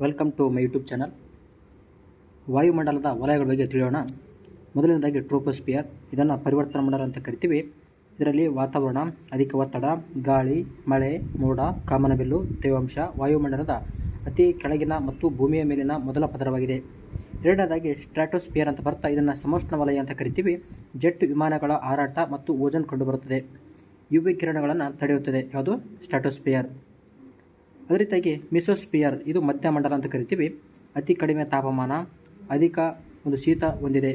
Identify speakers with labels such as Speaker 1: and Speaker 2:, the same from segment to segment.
Speaker 1: Welcome to my YouTube channel ವಾಯುಮಂಡಲದ ವಲಯಗಳ ಬಗ್ಗೆ ತಿಳಿಯೋಣ. ಮೊದಲನೇದಾಗಿ ಟ್ರೋಪೋಸ್ಪಿಯರ್ ಇದನ್ನು ಪರಿವರ್ತನ ಮಂಡಲ ಅಂತ ಕರಿತೀವಿ. ಇದರಲ್ಲಿ ವಾತಾವರಣ, ಅಧಿಕ ಒತ್ತಡ, ಗಾಳಿ, ಮಳೆ, ಮೋಡ, ಕಾಮನಬಿಲ್ಲು, ತೇವಾಂಶ, ವಾಯುಮಂಡಲದ ಅತಿ ಕೆಳಗಿನ ಮತ್ತು ಭೂಮಿಯ ಮೇಲಿನ ಮೊದಲ ಪದರವಾಗಿದೆ. ಎರಡನೇದಾಗಿ ಸ್ಟ್ರಾಟೋಸ್ಪಿಯರ್ ಅಂತ ಬರ್ತಾ ಇದನ್ನು ಸಮೋಷ್ಣ ವಲಯ ಅಂತ ಕರಿತೀವಿ. ಜೆಟ್ ವಿಮಾನಗಳ ಹಾರಾಟ ಮತ್ತು ಓಜನ್ ಕಂಡುಬರುತ್ತದೆ. ಯು ಕಿರಣಗಳನ್ನು ತಡೆಯುತ್ತದೆ. ಯಾವುದು? ಸ್ಟ್ರಾಟೋಸ್ಪಿಯರ್. ಅದೇ ರೀತಿಯಾಗಿ ಮಿಸೋಸ್ಪಿಯರ್ ಇದು ಮಧ್ಯಮಂಡಲ ಅಂತ ಕರಿತೀವಿ. ಅತಿ ಕಡಿಮೆ ತಾಪಮಾನ, ಅಧಿಕ ಒಂದು ಶೀತ ಹೊಂದಿದೆ.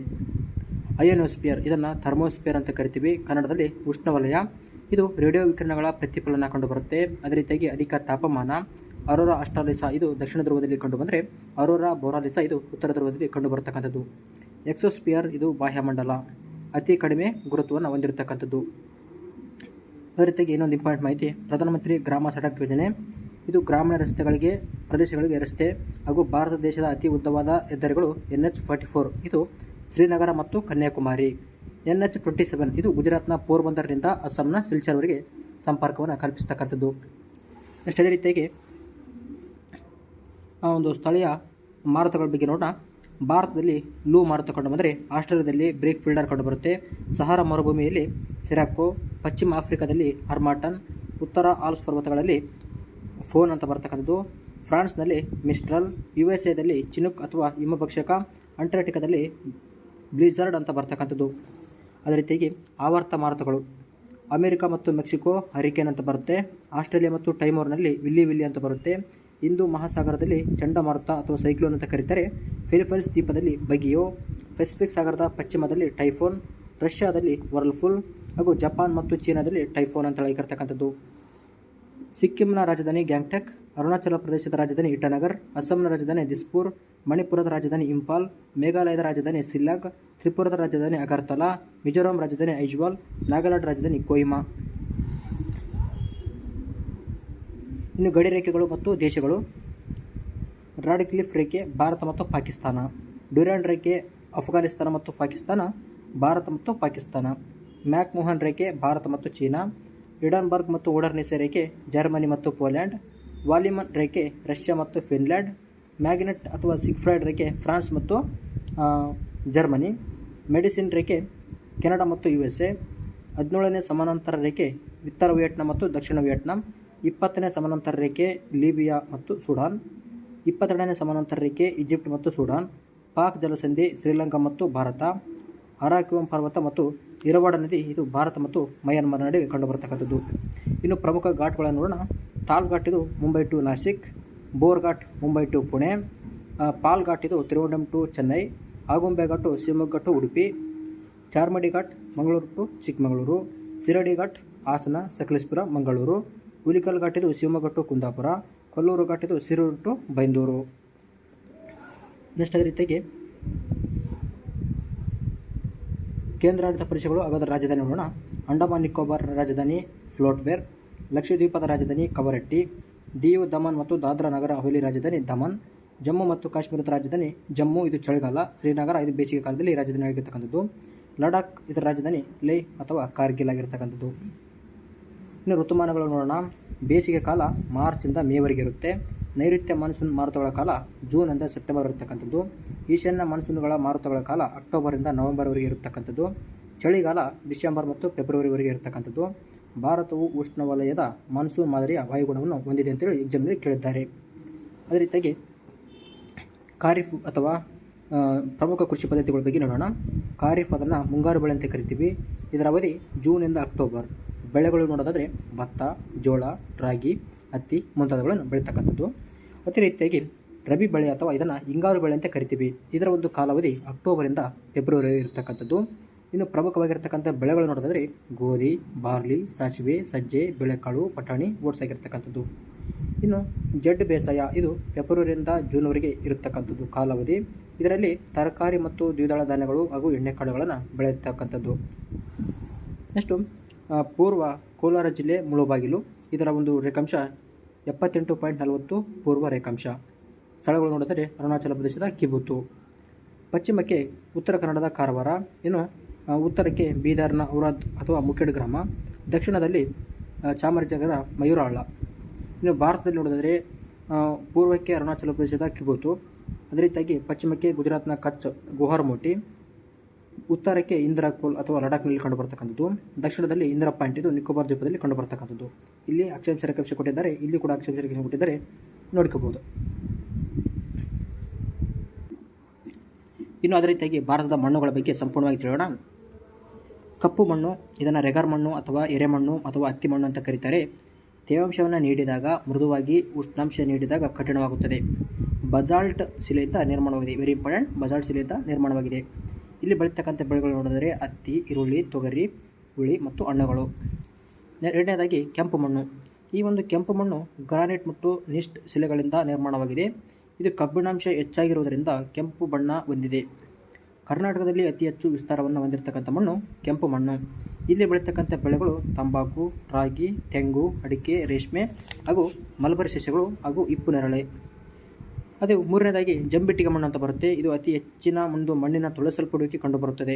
Speaker 1: ಅಯೋನೋಸ್ಪಿಯರ್ ಇದನ್ನು ಥರ್ಮೋಸ್ಪಿಯರ್ ಅಂತ ಕರಿತೀವಿ. ಕನ್ನಡದಲ್ಲಿ ಉಷ್ಣವಲಯ. ಇದು ರೇಡಿಯೋ ವಿಕಿರಣಗಳ ಪ್ರತಿಫಲನ ಕಂಡುಬರುತ್ತೆ. ಅದೇ ರೀತಿಯಾಗಿ ಅಧಿಕ ತಾಪಮಾನ, ಅರೋರಾ ಅಸ್ಟ್ರಾಲಿಸ ಇದು ದಕ್ಷಿಣ ಧ್ರುವದಲ್ಲಿ ಕಂಡುಬಂದರೆ, ಅರೋರಾ ಬೋರಾಲಿಸ ಇದು ಉತ್ತರ ಧ್ರುವದಲ್ಲಿ ಕಂಡುಬರತಕ್ಕಂಥದ್ದು. ಎಕ್ಸೋಸ್ಪಿಯರ್ ಇದು ಬಾಹ್ಯಮಂಡಲ ಅತಿ ಕಡಿಮೆ ಗುರುತ್ವವನ್ನು ಹೊಂದಿರತಕ್ಕಂಥದ್ದು. ಅದೇ ರೀತಿಯಾಗಿ ಇನ್ನೊಂದು ಇಂಪಾರ್ಟೆಂಟ್ ಮಾಹಿತಿ, ಪ್ರಧಾನಮಂತ್ರಿ ಗ್ರಾಮ ಸಡಕ್ ಯೋಜನೆ. ಇದು ಗ್ರಾಮೀಣ ರಸ್ತೆಗಳಿಗೆ, ಪ್ರದೇಶಗಳಿಗೆ ರಸ್ತೆ ಹಾಗೂ ಭಾರತ ದೇಶದ ಅತಿ ಉದ್ದವಾದ ಹೆದ್ದಾರಿಗಳು ಎನ್ ಎಚ್ ಫಾರ್ಟಿ ಫೋರ್. ಇದು ಶ್ರೀನಗರ ಮತ್ತು Kanyakumari. N H twenty seven. ಇದು ಗುಜರಾತ್ನ ಪೋರ್ಬಂದರ್ನಿಂದ ಅಸ್ಸಾಂನ ಸಿಲ್ಚರ್ವರೆಗೆ ಸಂಪರ್ಕವನ್ನು ಕಲ್ಪಿಸ್ತಕ್ಕಂಥದ್ದು. ನೆಕ್ಸ್ಟ್ ಅದೇ ರೀತಿಯಾಗಿ, ಆ ಒಂದು ಸ್ಥಳೀಯ ಮಾರುತಗಳ ಬಗ್ಗೆ ನೋಡೋಣ ಭಾರತದಲ್ಲಿ ಲೂ ಮಾರುತ ಕಂಡು ಬಂದರೆ ಆಸ್ಟ್ರೇಲಿಯಾದಲ್ಲಿ ಬ್ರೇಕ್ ಫೀಲ್ಡರ್ ಕಂಡುಬರುತ್ತೆ ಸಹಾರ ಮರುಭೂಮಿಯಲ್ಲಿ ಸಿರಾಕೋ ಪಶ್ಚಿಮ ಆಫ್ರಿಕಾದಲ್ಲಿ ಹರ್ಮಾಟನ್, ಉತ್ತರ ಆಲ್ಸ್ ಪರ್ವತಗಳಲ್ಲಿ ಫೋನ್ ಅಂತ ಬರ್ತಕ್ಕಂಥದ್ದು. ಫ್ರಾನ್ಸ್ನಲ್ಲಿ ಮಿಸ್ಟ್ರಲ್ ಯು ಎಸ್ ಎದಲ್ಲಿ ಚಿನುಕ್ ಅಥವಾ ಹಿಮಭಕ್ಷಕ ಅಂಟಾರ್ಟಿಕಾದಲ್ಲಿ ಬ್ಲಿಜರ್ಡ್ ಅಂತ ಬರ್ತಕ್ಕಂಥದ್ದು. ಅದೇ ರೀತಿಯಾಗಿ ಆವರ್ತ ಮಾರುತಗಳು. ಅಮೆರಿಕ ಮತ್ತು ಮೆಕ್ಸಿಕೋ ಹರಿಕೇನ್ ಅಂತ ಬರುತ್ತೆ. ಆಸ್ಟ್ರೇಲಿಯಾ ಮತ್ತು ಟೈಮೋರ್ನಲ್ಲಿ ವಿಲ್ಲಿ ವಿಲ್ಲಿ ಅಂತ ಬರುತ್ತೆ. ಹಿಂದೂ ಮಹಾಸಾಗರದಲ್ಲಿ ಚಂಡಮಾರುತ ಅಥವಾ ಸೈಕ್ಲೋನ್ ಅಂತ ಕರೀತಾರೆ. ಫಿಲಿಫೈನ್ಸ್ ದ್ವೀಪದಲ್ಲಿ ಬಗಿಯೋ ಪೆಸಿಫಿಕ್ ಸಾಗರದ ಪಶ್ಚಿಮದಲ್ಲಿ ಟೈಫೋನ್, ರಷ್ಯಾದಲ್ಲಿ ವರ್ಲ್ಫುಲ್ ಹಾಗೂ ಜಪಾನ್ ಮತ್ತು ಚೀನಾದಲ್ಲಿ ಟೈಫೋನ್ ಅಂತ ಹೇಳಿರ್ತಕ್ಕಂಥದ್ದು ಸಿಕ್ಕಿಂನ ರಾಜಧಾನಿ ಗ್ಯಾಂಗ್ಟಕ್, ಅರುಣಾಚಲ ಪ್ರದೇಶದ ರಾಜಧಾನಿ ಇಟಾನಗರ್, ಅಸ್ಸಾಂನ ರಾಜಧಾನಿ ದಿಸ್ಪುರ್, ಮಣಿಪುರದ ರಾಜಧಾನಿ ಇಂಫಾಲ್, ಮೇಘಾಲಯದ ರಾಜಧಾನಿ ಸಿಲ್ಲಾಗ್, ತ್ರಿಪುರದ ರಾಜಧಾನಿ ಅಗರ್ತಲಾ, ಮಿಜೋರಾಂ ರಾಜಧಾನಿ ಐಜ್ವಾಲ್, ನಾಗಾಲ್ಯಾಂಡ್ ರಾಜಧಾನಿ ಕೊಹಿಮಾ ಇನ್ನು ಗಡಿ ರೇಖೆಗಳು ಮತ್ತು ದೇಶಗಳು. ರಾಡ್ಕ್ಲಿಫ್ ರೇಖೆ, ಭಾರತ ಮತ್ತು ಪಾಕಿಸ್ತಾನ. ಡ್ಯೂರಾಂಡ್ ರೇಖೆ, ಅಫ್ಘಾನಿಸ್ತಾನ ಮತ್ತು ಪಾಕಿಸ್ತಾನ, ಭಾರತ ಮತ್ತು ಪಾಕಿಸ್ತಾನ. ಮ್ಯಾಕ್ಮೋಹನ್ ರೇಖೆ, ಭಾರತ ಮತ್ತು ಚೀನಾ. ಇಡನ್ಬರ್ಗ್ ಮತ್ತು ಓಡರ್ನಿಸ ರೇಖೆ ಜರ್ಮನಿ ಮತ್ತು ಪೋಲ್ಯಾಂಡ್, ವಾಲಿಮನ್ ರೇಖೆ ರಷ್ಯಾ ಮತ್ತು ಫಿನ್ಲ್ಯಾಂಡ್, ಮ್ಯಾಗ್ನೆಟ್ ಅಥವಾ ಸಿಗ್ಫ್ರೈಡ್ ರೇಖೆ ಫ್ರಾನ್ಸ್ ಮತ್ತು ಜರ್ಮನಿ, ಮೆಡಿಸಿನ್ ರೇಖೆ ಕೆನಡಾ ಮತ್ತು ಯು ಎಸ್ ಎ ಹದಿನೇಳನೇ ಸಮಾನಾಂತರ ರೇಖೆ ಉತ್ತರ ವಿಯೆಟ್ನಾಂ ಮತ್ತು ದಕ್ಷಿಣ ವಿಯೆಟ್ನಾಂ, ಇಪ್ಪತ್ತನೇ ಸಮಾನಾಂತರ ರೇಖೆ ಲಿಬಿಯಾ ಮತ್ತು ಸುಡಾನ್, ಇಪ್ಪತ್ತೆರಡನೇ ಸಮಾನಾಂತರ ರೇಖೆ ಈಜಿಪ್ಟ್ ಮತ್ತು ಸುಡಾನ್, ಪಾಕ್ ಜಲಸಂಧಿ, ಶ್ರೀಲಂಕಾ ಮತ್ತು ಭಾರತ ಅರಾಕ್ಯೂಮ್ ಪರ್ವತ ಮತ್ತು ಇರವಾಡ ನದಿ, ಇದು ಭಾರತ ಮತ್ತು ಮಯನ್ಮಾರ್ ನಡುವೆ ಕಂಡುಬರತಕ್ಕಂಥದ್ದು. ಇನ್ನು ಪ್ರಮುಖ ಘಾಟ್ಗಳನ್ನು ನೋಡೋಣ. ತಾಲ್ ಘಾಟ್ ಇದು Mumbai to Nashik, bore Ghat Mumbai to Pune Pal Ghat ಇದು to Chennai, Agumbe Ghat Shivamogga to Udupi, Charmadi Ghat Mangaluru to Chikkamagaluru, Shiradi Ghat Hassan, Sakleshpur Mangaluru, Hulikal Ghat ಇದು ಶಿವಮೊಗ್ಗ ಟು ಕುಂದಾಪುರ, ಕೊಲ್ಲೂರು ಘಾಟ್ ಇದು ಸಿರೂರು ಟು ಬೈಂದೂರು. ನೆಕ್ಸ್ಟ್ ಅದೇ ರೀತಿಯಾಗಿ ಕೇಂದ್ರಾಡಳಿತ ಪ್ರದೇಶಗಳು ಹಾಗಾದ್ರೆ ರಾಜಧಾನಿ ನೋಡೋಣ. ಅಂಡಮಾನ್, ನಿಕೋಬಾರ್ ರಾಜಧಾನಿ ಫ್ಲೋಟ್ಬೇರ್, ಲಕ್ಷದ್ವೀಪದ ರಾಜಧಾನಿ ಕವರಟ್ಟಿ ದಿಯು ದಮನ್ ಮತ್ತು ದಾದ್ರಾ ನಗರ ಹವೇಲಿ ರಾಜಧಾನಿ ದಮನ್, ಜಮ್ಮು ಮತ್ತು ಕಾಶ್ಮೀರದ ರಾಜಧಾನಿ ಜಮ್ಮು, ಇದು ಚಳಿಗಾಲ, ಶ್ರೀನಗರ, ಇದು ಬೇಸಿಗೆ ಕಾಲದಲ್ಲಿ ರಾಜಧಾನಿ ಆಗಿರ್ತಕ್ಕಂಥದ್ದು. ಲಡಾಖ್ ಇದರ ರಾಜಧಾನಿ ಲೇ ಅಥವಾ ಕಾರ್ಗಿಲ್ ಆಗಿರ್ತಕ್ಕಂಥದ್ದು. ಇನ್ನು ಋತುಮಾನಗಳು ನೋಡೋಣ. ಬೇಸಿಗೆ ಕಾಲ ಮಾರ್ಚಿಂದ ಮೇವರೆಗೆ ಇರುತ್ತೆ. ನೈಋತ್ಯ ಮಾನ್ಸೂನ್ ಮಾರುತಗಳ ಕಾಲ ಜೂನಿಂದ ಸೆಪ್ಟೆಂಬರ್ ಇರತಕ್ಕಂಥದ್ದು. ಈಶಾನ್ಯ ಮಾನ್ಸೂನ್ಗಳ ಮಾರುತಗಳ ಕಾಲ ಅಕ್ಟೋಬರಿಂದ ನವೆಂಬರ್ವರೆಗೆ ಇರತಕ್ಕಂಥದ್ದು. ಚಳಿಗಾಲ ಡಿಸೆಂಬರ್ ಮತ್ತು ಫೆಬ್ರವರಿವರೆಗೆ ಇರತಕ್ಕಂಥದ್ದು. ಭಾರತವು ಉಷ್ಣವಲಯದ ಮಾನ್ಸೂನ್ ಮಾದರಿಯ ವಾಯುಗುಣವನ್ನು ಹೊಂದಿದೆ ಅಂತೇಳಿ ಎಕ್ಸಾಮ್ನಲ್ಲಿ ಕೇಳಿದ್ದಾರೆ. ಅದೇ ರೀತಿಯಾಗಿ ಖಾರಿಫ್ ಅಥವಾ ಪ್ರಮುಖ ಕೃಷಿ ಪದ್ಧತಿಗಳ ಬಗ್ಗೆ ನೋಡೋಣ. ಖಾರಿಫ್ ಅದನ್ನು ಮುಂಗಾರು ಬೆಳೆ ಅಂತ ಕರಿತೀವಿ. ಇದರ ಅವಧಿ ಜೂನಿಂದ ಅಕ್ಟೋಬರ್. ಬೆಳೆಗಳು ನೋಡೋದಾದರೆ ಭತ್ತ, ಜೋಳ, ರಾಗಿ ಹತ್ತಿ ಮುಂತಾದವುಗಳನ್ನು ಬೆಳೀತಕ್ಕಂಥದ್ದು ಅತಿ ರೀತಿಯಾಗಿ ರಬಿ ಬೆಳೆ ಅಥವಾ ಇದನ್ನು ಹಿಂಗಾರು ಬೆಳೆ ಅಂತ ಕರಿತೀವಿ. ಇದರ ಒಂದು ಕಾಲಾವಧಿ ಅಕ್ಟೋಬರಿಂದ ಫೆಬ್ರವರಿ ಇರತಕ್ಕಂಥದ್ದು. ಇನ್ನು ಪ್ರಮುಖವಾಗಿರ್ತಕ್ಕಂಥ ಬೆಳೆಗಳು ನೋಡೋದಾದರೆ ಗೋಧಿ, ಬಾರ್ಲಿ, ಸಾಸಿವೆ, ಸಜ್ಜೆ, ಬೆಳೆಕಾಳು, ಪಟಾಣಿ, ಓಟ್ಸ್ ಆಗಿರ್ತಕ್ಕಂಥದ್ದು. ಇನ್ನು ಜಡ್ ಬೇಸಾಯ ಇದು ಫೆಬ್ರವರಿಯಿಂದ ಜೂನ್ವರೆಗೆ ಇರತಕ್ಕಂಥದ್ದು ಕಾಲಾವಧಿ. ಇದರಲ್ಲಿ ತರಕಾರಿ ಮತ್ತು ದ್ವಿದಳ ಧಾನ್ಯಗಳು ಹಾಗೂ ಎಣ್ಣೆಕಾಳುಗಳನ್ನು ಬೆಳೆಯತಕ್ಕಂಥದ್ದು. ನೆಕ್ಸ್ಟು ಪೂರ್ವ ಕೋಲಾರ ಜಿಲ್ಲೆ ಮುಳುಬಾಗಿಲು. ಇದರ ಒಂದು ರೇಖಾಂಶ ಎಪ್ಪತ್ತೆಂಟು ಪಾಯಿಂಟ್ ನಲವತ್ತು ಪೂರ್ವ ರೇಖಾಂಶ. ಸ್ಥಳಗಳು ನೋಡಿದರೆ ಅರುಣಾಚಲ ಪ್ರದೇಶದ ಕಿಬುತು. ಪಶ್ಚಿಮಕ್ಕೆ ಉತ್ತರ ಕನ್ನಡದ ಕಾರವಾರ, ಇನ್ನು ಉತ್ತರಕ್ಕೆ ಬೀದರ್ನ ಔರಾದ್ ಅಥವಾ ಮುಖೇಡ್ ಗ್ರಾಮ, ದಕ್ಷಿಣದಲ್ಲಿ ಚಾಮರಾಜನಗರ, ಮಯೂರಾಳ. ಇನ್ನು ಭಾರತದಲ್ಲಿ ನೋಡಿದರೆ ಪೂರ್ವಕ್ಕೆ ಅರುಣಾಚಲ ಪ್ರದೇಶದ ಕಿಬುತು. ಅದೇ ರೀತಿಯಾಗಿ ಪಶ್ಚಿಮಕ್ಕೆ ಗುಜರಾತ್ನ ಕಚ್ ಗುಹಾರ್ಮೋಟಿ. ಉತ್ತರಕ್ಕೆ ಇಂದಿರಾ ಕೋಲ್ ಅಥವಾ ಲಡಾಖ್ನಲ್ಲಿ ಕಂಡುಬರ್ತಕ್ಕಂಥದ್ದು. ದಕ್ಷಿಣದಲ್ಲಿ ಇಂದಿರಾ ಪಾಯಿಂಟ್ ಇದು ನಿಕೋಬಾರ್ ದ್ವೀಪದಲ್ಲಿ ಕಂಡುಬರ್ತಕ್ಕಂಥದ್ದು. ಇಲ್ಲಿ ಅಕ್ಷಾಂಶ ರೇಖಾಂಶ ಕೊಟ್ಟಿದ್ದಾರೆ. ಇಲ್ಲಿ ಕೂಡ ಅಕ್ಷಾಂಶ ರೇಖಾಂಶ ಕೊಟ್ಟಿದ್ದಾರೆ. ನೋಡ್ಕೋಬಹುದು. ಇನ್ನು ಅದೇ ರೀತಿಯಾಗಿ ಭಾರತದ ಮಣ್ಣುಗಳ ಬಗ್ಗೆ ಸಂಪೂರ್ಣವಾಗಿ ತಿಳಿಯೋಣ. ಕಪ್ಪು ಮಣ್ಣು, ಇದನ್ನು ರೆಗರ್ ಮಣ್ಣು ಅಥವಾ ಎರೆಮಣ್ಣು ಅಥವಾ ಹತ್ತಿ ಮಣ್ಣು ಅಂತ ಕರೀತಾರೆ. ತೇವಾಂಶವನ್ನು ನೀಡಿದಾಗ, ಮೃದುವಾಗಿ ಉಷ್ಣಾಂಶ ನೀಡಿದಾಗ ಕಠಿಣವಾಗುತ್ತದೆ. ಬಜಾಲ್ಟ್ ಶಿಲೆಯಿಂದ ನಿರ್ಮಾಣವಾಗಿದೆ. ವೆರಿ ಇಂಪಾರ್ಟೆಂಟ್ ಬಜಾಲ್ಟ್ ಶಿಲೆಯಿಂದ ನಿರ್ಮಾಣವಾಗಿದೆ. ಇಲ್ಲಿ ಬೆಳೀತಕ್ಕಂಥ ಬೆಳೆಗಳು ನೋಡಿದರೆ ಹತ್ತಿ, ಈರುಳ್ಳಿ, ತೊಗರಿ, ಹುಳಿ ಮತ್ತು ಹಣ್ಣುಗಳು. ಎರಡನೇದಾಗಿ ಕೆಂಪು ಮಣ್ಣು. ಈ ಒಂದು ಕೆಂಪು ಮಣ್ಣು ಗ್ರಾನೈಟ್ ಮತ್ತು ನಿಸ್ಟ್ ಶಿಲೆಗಳಿಂದ ನಿರ್ಮಾಣವಾಗಿದೆ. ಇದು ಕಬ್ಬಿಣಾಂಶ ಹೆಚ್ಚಾಗಿರುವುದರಿಂದ ಕೆಂಪು ಬಣ್ಣ ಹೊಂದಿದೆ. ಕರ್ನಾಟಕದಲ್ಲಿ ಅತಿ ಹೆಚ್ಚು ವಿಸ್ತಾರವನ್ನು ಹೊಂದಿರತಕ್ಕಂಥ ಮಣ್ಣು ಕೆಂಪು ಮಣ್ಣು. ಇಲ್ಲಿ ಬೆಳೀತಕ್ಕಂಥ ಬೆಳೆಗಳು ತಂಬಾಕು, ರಾಗಿ, ತೆಂಗು, ಅಡಿಕೆ, ರೇಷ್ಮೆ ಹಾಗೂ ಮಲಬರಿ ಸಸ್ಯಗಳು ಹಾಗೂ ಇಪ್ಪು ನೆರಳೆ. ಅದು ಮೂರನೇದಾಗಿ ಜಂಬಿಟ್ಟಿಗೆ ಮಣ್ಣು ಅಂತ ಬರುತ್ತೆ. ಇದು ಅತಿ ಹೆಚ್ಚಿನ ಒಂದು ಮಣ್ಣಿನ ತೊಳಸಲ್ಪಡುವಿಕೆ ಕಂಡುಬರುತ್ತದೆ.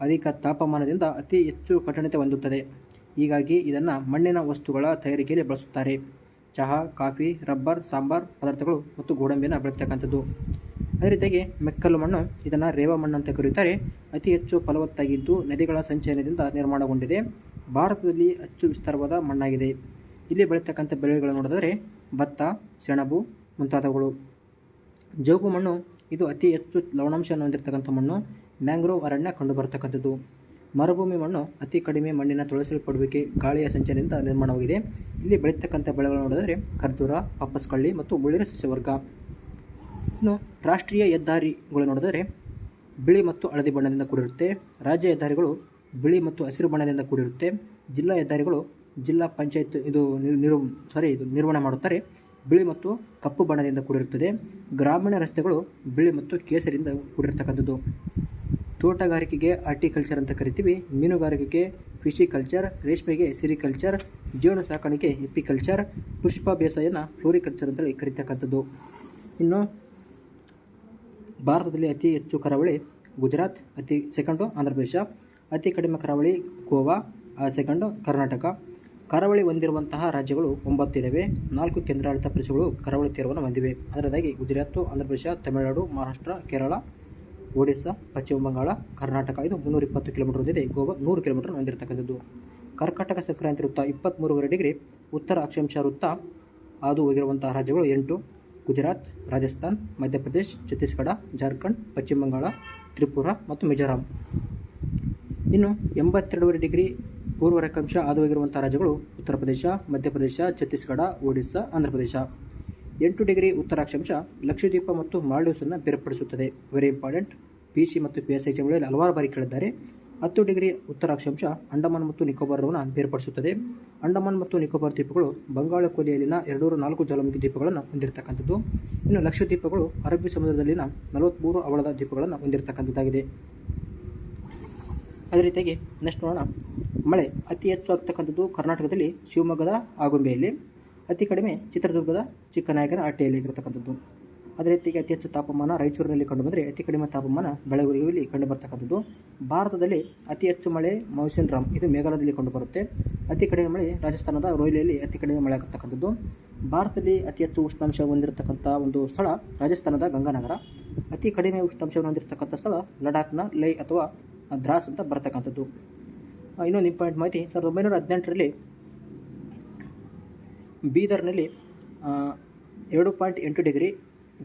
Speaker 1: ಅಧಿಕ ತಾಪಮಾನದಿಂದ ಅತಿ ಹೆಚ್ಚು ಕಠಿಣತೆ ಹೊಂದುತ್ತದೆ. ಹೀಗಾಗಿ ಇದನ್ನು ಮಣ್ಣಿನ ವಸ್ತುಗಳ ತಯಾರಿಕೆಯಲ್ಲಿ ಬಳಸುತ್ತಾರೆ. ಚಹಾ, ಕಾಫಿ, ರಬ್ಬರ್, ಸಾಂಬಾರ್ ಪದಾರ್ಥಗಳು ಮತ್ತು ಗೋಡಂಬಿನ ಬೆಳೆತಕ್ಕಂಥದ್ದು ಅದೇ ರೀತಿಯಾಗಿ ಮೆಕ್ಕಲು ಮಣ್ಣು, ಇದನ್ನು ರೇವ ಮಣ್ಣು ಅಂತ ಕರೆಯುತ್ತಾರೆ. ಅತಿ ಹೆಚ್ಚು ಫಲವತ್ತಾಗಿದ್ದು ನದಿಗಳ ಸಂಚಯನದಿಂದ ನಿರ್ಮಾಣಗೊಂಡಿದೆ. ಭಾರತದಲ್ಲಿ ಹೆಚ್ಚು ವಿಸ್ತಾರವಾದ ಮಣ್ಣಾಗಿದೆ. ಇಲ್ಲಿ ಬೆಳೀತಕ್ಕಂಥ ಬೆಳೆಗಳು ನೋಡಿದರೆ ಭತ್ತ, ಸೆಣಬು ಮುಂತಾದವುಗಳು. ಜೋಗು ಮಣ್ಣು, ಇದು ಅತಿ ಹೆಚ್ಚು ಲವಣಾಂಶವನ್ನು ಹೊಂದಿರತಕ್ಕಂಥ ಮಣ್ಣು. ಮ್ಯಾಂಗ್ರೋವ್ ಅರಣ್ಯ ಕಂಡುಬರತಕ್ಕಂಥದ್ದು. ಮರುಭೂಮಿ ಮಣ್ಣು ಅತಿ ಕಡಿಮೆ ಮಣ್ಣಿನ ತೊಳಸಲ್ಪಡುವಿಕೆ, ಗಾಳಿಯ ಸಂಚಾರದಿಂದ ನಿರ್ಮಾಣವಾಗಿದೆ. ಇಲ್ಲಿ ಬೆಳೀತಕ್ಕಂಥ ಬೆಳೆಗಳನ್ನು ನೋಡಿದರೆ ಖರ್ಜೂರ ಪಪ್ಪಸ್ಕಳ್ಳಿ ಮತ್ತು ಮುಳ್ಳಿನ ಸಸ್ಯವರ್ಗ. ಇನ್ನು ರಾಷ್ಟ್ರೀಯ ಹೆದ್ದಾರಿಗಳು ನೋಡಿದರೆ ಬಿಳಿ ಮತ್ತು ಹಳದಿ ಬಣ್ಣದಿಂದ ಕೂಡಿರುತ್ತೆ. ರಾಜ್ಯ ಹೆದ್ದಾರಿಗಳು ಬಿಳಿ ಮತ್ತು ಹಸಿರು ಬಣ್ಣದಿಂದ ಕೂಡಿರುತ್ತೆ. ಜಿಲ್ಲಾ ಹೆದ್ದಾರಿಗಳು ಜಿಲ್ಲಾ ಪಂಚಾಯತ್ ಇದು ನಿರ್- ನಿರು ಸಾರಿ ಇದು ನಿರ್ವಹಣೆ ಮಾಡುತ್ತಾರೆ. ಬಿಳಿ ಮತ್ತು ಕಪ್ಪು ಬಣ್ಣದಿಂದ ಕೂಡಿರುತ್ತದೆ. ಗ್ರಾಮೀಣ ರಸ್ತೆಗಳು ಬಿಳಿ ಮತ್ತು ಕೇಸರಿಂದ ಕೂಡಿರ್ತಕ್ಕಂಥದ್ದು. ತೋಟಗಾರಿಕೆಗೆ ಆರ್ಟಿಕಲ್ಚರ್ ಅಂತ ಕರಿತೀವಿ. ಮೀನುಗಾರಿಕೆಗೆ ಫಿಶಿಕಲ್ಚರ್, ರೇಷ್ಮೆಗೆ ಸಿರಿಕಲ್ಚರ್, ಜೀವನ ಸಾಕಾಣಿಕೆ, ಎಪಿಕಲ್ಚರ್, ಪುಷ್ಪ ಬೇಸಾಯನ ಫ್ಲೋರಿಕಲ್ಚರ್ ಅಂತೇಳಿ ಕರಿತಕ್ಕಂಥದ್ದು. ಇನ್ನು ಭಾರತದಲ್ಲಿ ಅತಿ ಹೆಚ್ಚು ಕರಾವಳಿ ಗುಜರಾತ್, ಅತಿ ಸೆಕೆಂಡು ಆಂಧ್ರ ಪ್ರದೇಶ ಅತಿ ಕಡಿಮೆ ಕರಾವಳಿ ಗೋವಾ ಸೆಕೆಂಡು ಕರ್ನಾಟಕ. ಕರಾವಳಿ ಹೊಂದಿರುವಂತಹ ರಾಜ್ಯಗಳು ಒಂಬತ್ತಿದ್ದಾವೆ ನಾಲ್ಕು ಕೇಂದ್ರಾಡಳಿತ ಪ್ರದೇಶಗಳು ಕರಾವಳಿ ತೀರವನ್ನು ಹೊಂದಿವೆ. ಅದರದಾಗಿ ಗುಜರಾತ್, ಆಂಧ್ರಪ್ರದೇಶ, ತಮಿಳುನಾಡು, ಮಹಾರಾಷ್ಟ್ರ, ಕೇರಳ, ಒಡಿಸ್ಸಾ, ಪಶ್ಚಿಮ ಬಂಗಾಳ, ಕರ್ನಾಟಕ ಇದು ಮುನ್ನೂರ ಇಪ್ಪತ್ತು ಕಿಲೋಮೀಟರ್ ಹೊಂದಿದೆ. ಗೋವಾ ನೂರು ಕಿಲೋಮೀಟರ್ ಹೊಂದಿರತಕ್ಕಂಥದ್ದು. ಕರ್ಕಾಟಕ ಸಂಕ್ರಾಂತಿ ವೃತ್ತ ಇಪ್ಪತ್ತ್ಮೂರುವರೆ ಡಿಗ್ರಿ, ಉತ್ತರ ಅಕ್ಷಾಂಶ ವೃತ್ತ ಹಾದು ಹೋಗಿರುವಂತಹ ರಾಜ್ಯಗಳು ಎಂಟು, ಗುಜರಾತ್, ರಾಜಸ್ಥಾನ್, ಮಧ್ಯಪ್ರದೇಶ್, ಛತ್ತೀಸ್ಗಢ, ಜಾರ್ಖಂಡ್, ಪಶ್ಚಿಮ ಬಂಗಾಳ, ತ್ರಿಪುರ ಮತ್ತು ಮಿಜೋರಾಂ. ಇನ್ನು ಎಂಬತ್ತೆರಡೂವರೆ ಡಿಗ್ರಿ ಪೂರ್ವ ರೇಖಾಂಶ ಆದವಾಗಿರುವಂಥ ರಾಜ್ಯಗಳು ಉತ್ತರ ಪ್ರದೇಶ ಮಧ್ಯಪ್ರದೇಶ ಛತ್ತೀಸ್ಗಢ, ಒಡಿಸ್ಸಾ, ಆಂಧ್ರ ಪ್ರದೇಶ. ಎಂಟು ಡಿಗ್ರಿ ಉತ್ತರಾಕ್ಷಾಂಶ ಲಕ್ಷದ್ವೀಪ ಮತ್ತು ಮಾಲ್ಡೀವ್ಸನ್ನು ಬೇರ್ಪಡಿಸುತ್ತದೆ. ವೆರಿ ಇಂಪಾರ್ಟೆಂಟ್ ಪಿ ಸಿ ಮತ್ತು ಪಿ ಎಸ್ ಐ ಎಕ್ಸಾಮ್ಗಳಲ್ಲಿ ಹಲವಾರು ಬಾರಿ ಕೇಳಿದ್ದಾರೆ. ಹತ್ತು ಡಿಗ್ರಿ ಉತ್ತರಾಕ್ಷಾಂಶ ಅಂಡಮಾನ್ ಮತ್ತು ನಿಕೋಬಾರವನ್ನು ಬೇರ್ಪಡಿಸುತ್ತದೆ. ಅಂಡಮಾನ್ ಮತ್ತು ನಿಕೋಬಾರ್ ದ್ವೀಪಗಳು ಬಂಗಾಳ ಕೊಲ್ಲಿಯಲ್ಲಿನ ಎರಡೂರ ನಾಲ್ಕು ಜಲಮುಖಿ ದ್ವೀಪಗಳನ್ನು ಹೊಂದಿರತಕ್ಕಂಥದ್ದು. ಇನ್ನು ಲಕ್ಷದ್ವೀಪಗಳು ಅರಬ್ಬಿ ಸಮುದ್ರದಲ್ಲಿನ ನಲವತ್ತ್ಮೂರು ಅವಳದ ದ್ವೀಪಗಳನ್ನು ಹೊಂದಿರತಕ್ಕಂಥದ್ದಾಗಿದೆ. ಅದೇ ರೀತಿಯಾಗಿ ನೆಕ್ಸ್ಟ್ ನೋಡೋಣ. ಮಳೆ ಅತಿ ಹೆಚ್ಚು ಆಗ್ತಕ್ಕಂಥದ್ದು ಕರ್ನಾಟಕದಲ್ಲಿ ಶಿವಮೊಗ್ಗದ ಆಗುಂಬೆಯಲ್ಲಿ. ಅತಿ ಕಡಿಮೆ ಚಿತ್ರದುರ್ಗದ ಚಿಕ್ಕನಾಯಕನ ಅಟ್ಟೆಯಲ್ಲಿ ಇರತಕ್ಕಂಥದ್ದು. ಅದೇ ರೀತಿಯಾಗಿ ಅತಿ ಹೆಚ್ಚು ತಾಪಮಾನ ರಾಯಚೂರಿನಲ್ಲಿ ಕಂಡುಬಂದರೆ ಅತಿ ಕಡಿಮೆ ತಾಪಮಾನ ಬೆಳಗುರಿಯಲ್ಲಿ ಕಂಡುಬರ್ತಕ್ಕಂಥದ್ದು ಭಾರತದಲ್ಲಿ ಅತಿ ಹೆಚ್ಚು ಮಳೆ ಮೌಸಿನ್ ರಾಮ್ ಇದು ಮೇಘಾಲಯದಲ್ಲಿ ಕಂಡುಬರುತ್ತೆ ಅತಿ ಕಡಿಮೆ ಮಳೆ ರಾಜಸ್ಥಾನದ ರೋಯ್ಲಿಯಲ್ಲಿ ಅತಿ ಕಡಿಮೆ ಮಳೆ ಆಗತಕ್ಕಂಥದ್ದು. ಭಾರತದಲ್ಲಿ ಅತಿ ಹೆಚ್ಚು ಉಷ್ಣಾಂಶ ಹೊಂದಿರತಕ್ಕಂಥ ಒಂದು ಸ್ಥಳ ರಾಜಸ್ಥಾನದ ಗಂಗಾನಗರ. ಅತಿ ಕಡಿಮೆ ಉಷ್ಣಾಂಶವನ್ನು ಹೊಂದಿರತಕ್ಕಂಥ ಸ್ಥಳ ಲಡಾಖ್ನ ಲೈ ಅಥವಾ ದ್ರಾಸ್ ಅಂತ ಬರ್ತಕ್ಕಂಥದ್ದು. ಇನ್ನೊಂದು ಇಂಪಾರ್ಟೆಂಟ್ ಮಾಹಿತಿ, ಸಾವಿರದ ಒಂಬೈನೂರ ಹದಿನೆಂಟರಲ್ಲಿ ಬೀದರ್ನಲ್ಲಿ ಎರಡು ಪಾಯಿಂಟ್ ಎಂಟು ಡಿಗ್ರಿ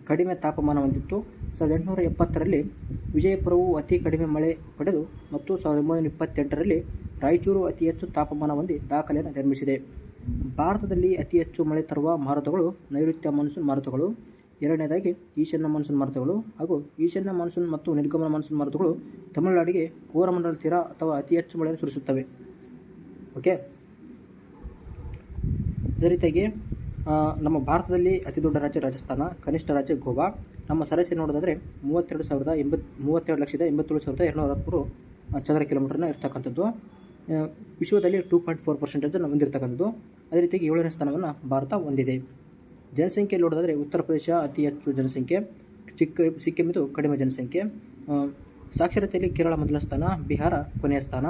Speaker 1: ಕಡಿಮೆ ತಾಪಮಾನ ಹೊಂದಿತ್ತು. ಸಾವಿರದ ಎಂಟುನೂರ ಎಪ್ಪತ್ತರಲ್ಲಿ ವಿಜಯಪುರವು ಅತಿ ಕಡಿಮೆ ಮಳೆ ಪಡೆದು ಮತ್ತು ಸಾವಿರದ ಒಂಬೈನೂರ ಇಪ್ಪತ್ತೆಂಟರಲ್ಲಿ ರಾಯಚೂರು ಅತಿ ಹೆಚ್ಚು ತಾಪಮಾನ ಹೊಂದಿ ದಾಖಲೆಯನ್ನು ನಿರ್ಮಿಸಿದೆ. ಭಾರತದಲ್ಲಿ ಅತಿ ಹೆಚ್ಚು ಮಳೆ ತರುವ ಮಾರುತಗಳು ನೈಋತ್ಯ ಮಾನ್ಸೂನ್ ಮಾರುತಗಳು. ಎರಡನೇದಾಗಿ ಈಶಾನ್ಯ ಮಾನ್ಸೂನ್ ಮಾರುತಗಳು ಹಾಗೂ ಈಶಾನ್ಯ ಮಾನ್ಸೂನ್ ಮತ್ತು ನಿರ್ಗಮನ ಮಾನ್ಸೂನ್ ಮಾರುತಗಳು ತಮಿಳುನಾಡಿಗೆ ಕೋರಮಂಡಲ ತೀರ ಅಥವಾ ಅತಿ ಹೆಚ್ಚು ಮಳೆಯನ್ನು ಸುರಿಸುತ್ತವೆ. ಓಕೆ ಅದೇ ರೀತಿಯಾಗಿ ನಮ್ಮ ಭಾರತದಲ್ಲಿ ಅತಿ ದೊಡ್ಡ ರಾಜ್ಯ ರಾಜಸ್ಥಾನ ಕನಿಷ್ಠ ರಾಜ್ಯ ಗೋವಾ. ನಮ್ಮ ಸರಾಸರಿ ನೋಡೋದಾದರೆ ಮೂವತ್ತೆರಡು ಸಾವಿರದ ಎಂಬತ್ತು ಮೂವತ್ತೆರಡು ಲಕ್ಷದ ಎಂಬತ್ತೇಳು ಸಾವಿರದ ಅರವತ್ತ್ಮೂರು ಆ, ಚದರ ಕಿಲೋಮೀಟರ್ನ ಇರ್ತಕ್ಕಂಥದ್ದು. ವಿಶ್ವದಲ್ಲಿ ಟೂ ಪಾಯಿಂಟ್ ಫೋರ್ ಪರ್ಸೆಂಟೇಜನ್ನು ಹೊಂದಿರತಕ್ಕಂಥದ್ದು. ಅದೇ ರೀತಿಯಾಗಿ ಏಳನೇ ಸ್ಥಾನವನ್ನು ಭಾರತ ಹೊಂದಿದೆ. ಜನಸಂಖ್ಯೆ ನೋಡೋದಾದರೆ ಉತ್ತರ ಪ್ರದೇಶ ಅತಿ ಹೆಚ್ಚು ಜನಸಂಖ್ಯೆ, ಚಿಕ್ಕ, ಸಿಕ್ಕಿಂ ಇದು ಕಡಿಮೆ ಜನಸಂಖ್ಯೆ. ಸಾಕ್ಷರತೆಯಲ್ಲಿ ಕೇರಳ ಮೊದಲ ಸ್ಥಾನ, ಬಿಹಾರ ಕೊನೆಯ ಸ್ಥಾನ.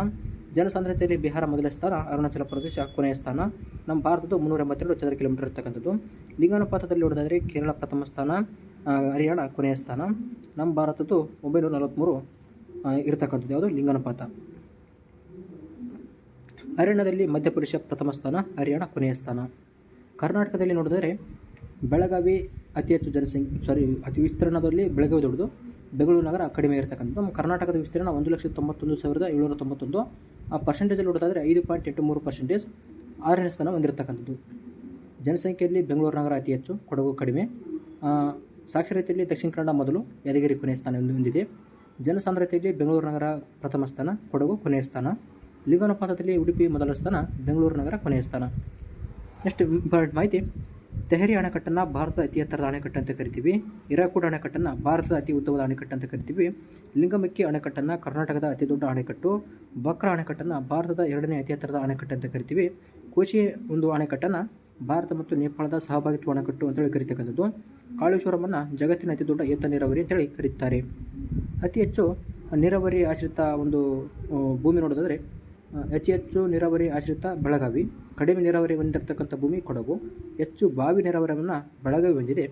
Speaker 1: ಜನಸಾಂದ್ರತೆಯಲ್ಲಿ ಬಿಹಾರ ಮೊದಲ ಸ್ಥಾನ, ಅರುಣಾಚಲ ಪ್ರದೇಶ ಕೊನೆಯ ಸ್ಥಾನ. ನಮ್ಮ ಭಾರತದ್ದು ಮುನ್ನೂರ ಎಂಬತ್ತೆರಡು ಚದರ ಕಿಲೋಮೀಟರ್ ಇರ್ತಕ್ಕಂಥದ್ದು. ಲಿಂಗಾನುಪಾತದಲ್ಲಿ ನೋಡೋದಾದರೆ ಕೇರಳ ಪ್ರಥಮ ಸ್ಥಾನ ಹರಿಯಾಣ ಕೊನೆಯ ಸ್ಥಾನ. ನಮ್ಮ ಭಾರತದ್ದು ಒಂಬೈನೂರ ನಲವತ್ತ್ಮೂರು ಇರತಕ್ಕಂಥದ್ದು ಯಾವುದು? ಲಿಂಗಾನುಪಾತ. ಹರಿಯಾಣದಲ್ಲಿ ಮಧ್ಯಪ್ರದೇಶ ಪ್ರಥಮ ಸ್ಥಾನ, ಹರಿಯಾಣ ಕೊನೆಯ ಸ್ಥಾನ. ಕರ್ನಾಟಕದಲ್ಲಿ ನೋಡಿದರೆ ಬೆಳಗಾವಿ ಅತಿ ಹೆಚ್ಚು ಜನಸಂಖ್ಯೆ ಸಾರಿ ಅತಿ ವಿಸ್ತೀರ್ಣದಲ್ಲಿ ಬೆಳಗಾವಿ ದೊಡ್ಡದು. ಬೆಂಗಳೂರು ನಗರ ಕಡಿಮೆ ಇರತಕ್ಕಂಥದ್ದು. ನಮ್ಮ ಕರ್ನಾಟಕದ ವಿಸ್ತೀರ್ಣ ಒಂದು ಲಕ್ಷದ ತೊಂಬತ್ತೊಂದು ಸಾವಿರದ ಏಳ್ನೂರ ತೊಂಬತ್ತೊಂದು. ಆ ಪರ್ಸೆಂಟೇಜಲ್ಲಿ ನೋಡೋದಾದರೆ ಐದು ಪಾಯಿಂಟ್ ಎಂಟು ಮೂರು ಪರ್ಸೆಂಟೇಜ್ ಆರನೇ ಸ್ಥಾನ ಹೊಂದಿರತಕ್ಕಂಥದ್ದು. ಜನಸಂಖ್ಯೆಯಲ್ಲಿ ಬೆಂಗಳೂರು ನಗರ ಅತಿ ಹೆಚ್ಚು, ಕೊಡಗು ಕಡಿಮೆ. ಸಾಕ್ಷರತೆಯಲ್ಲಿ ದಕ್ಷಿಣ ಕನ್ನಡ ಮೊದಲು, ಯಾದಗಿರಿ ಕೊನೆಯ ಸ್ಥಾನ ಹೊಂದಿ- ಹೊಂದಿದೆ. ಜನಸಾಂದ್ರತೆಯಲ್ಲಿ ಬೆಂಗಳೂರು ನಗರ ಪ್ರಥಮ ಸ್ಥಾನ, ಕೊಡಗು ಕೊನೆಯ ಸ್ಥಾನ. ಲಿಂಗಾನುಪಾತದಲ್ಲಿ ಉಡುಪಿ ಮೊದಲ ಸ್ಥಾನ, ಬೆಂಗಳೂರು ನಗರ ಕೊನೆಯ ಸ್ಥಾನ. ನೆಕ್ಸ್ಟ್ ಇಂಪಾರ್ಟೆಂಟ್ ಮಾಹಿತಿ. ತೆಹರಿ ಅಣೆಕಟ್ಟನ್ನು ಭಾರತದ ಅತಿ ಎತ್ತರದ ಅಣೆಕಟ್ಟು ಅಂತ ಕರಿತೀವಿ. ಹಿರಾಕೂಡ್ ಅಣೆಕಟ್ಟನ್ನು ಭಾರತದ ಅತಿ ಉದ್ದವಾದ ಅಣೆಕಟ್ಟು ಅಂತ ಕರಿತೀವಿ. ಲಿಂಗಮಕ್ಕಿ ಅಣೆಕಟ್ಟನ್ನು ಕರ್ನಾಟಕದ ಅತಿ ದೊಡ್ಡ ಅಣೆಕಟ್ಟು. ಬಕ್ರ ಅಣೆಕಟ್ಟನ್ನು ಭಾರತದ ಎರಡನೇ ಅತಿ ಎತ್ತರದ ಅಣೆಕಟ್ಟು ಅಂತ ಕರಿತೀವಿ. ಕೋಶಿ ಒಂದು ಅಣೆಕಟ್ಟನ್ನು ಭಾರತ ಮತ್ತು ನೇಪಾಳದ ಸಹಭಾಗಿತ್ವ ಅಣೆಕಟ್ಟು ಅಂತೇಳಿ ಕರಿತಕ್ಕಂಥದ್ದು. ಕಾಳೇಶ್ವರಮನ್ನು ಜಗತ್ತಿನ ಅತಿ ದೊಡ್ಡ ಏತ ನೀರಾವರಿ ಅಂತೇಳಿ ಕರೀತಾರೆ. ಅತಿ ಹೆಚ್ಚು ನೀರಾವರಿ ಆಶ್ರಿತ ಒಂದು ಭೂಮಿ ನೋಡೋದಾದರೆ ಅತಿ ಹೆಚ್ಚು ನೀರಾವರಿ ಆಶ್ರಿತ ಬೆಳಗಾವಿ, ಕಡಿಮೆ ನೀರಾವರಿ ಹೊಂದಿರತಕ್ಕಂಥ ಭೂಮಿ ಕೊಡಗು, ಹೆಚ್ಚು ಬಾವಿ ನೀರಾವರಿಯನ್ನು ಬೆಳಗಾವಿ ಹೊಂದಿದೆ.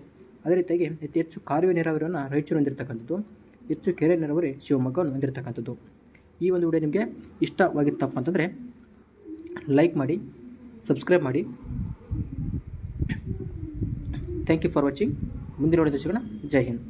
Speaker 1: ಅದೇ ರೀತಿಯಾಗಿ ಅತಿ ಹೆಚ್ಚು ಕಾಲುವೆ ನೀರಾವರಿಯನ್ನು ರಾಯಚೂರು ಹೊಂದಿರತಕ್ಕಂಥದ್ದು, ಹೆಚ್ಚು ಕೆರೆ ನೀರಾವರಿ ಶಿವಮೊಗ್ಗವನ್ನು ಹೊಂದಿರತಕ್ಕಂಥದ್ದು. ಈ ಒಂದು ವಿಡಿಯೋ ನಿಮಗೆ ಇಷ್ಟವಾಗಿತ್ತಪ್ಪ ಅಂತಂದರೆ ಲೈಕ್ ಮಾಡಿ ಸಬ್ಸ್ಕ್ರೈಬ್ ಮಾಡಿ. ಥ್ಯಾಂಕ್ ಯು ಫಾರ್ ವಾಚಿಂಗ್ ಮುಂದಿನ ವಿಡಿಯೋದಲ್ಲಿ ಸಿಗೋಣ. ಜೈ ಹಿಂದ್.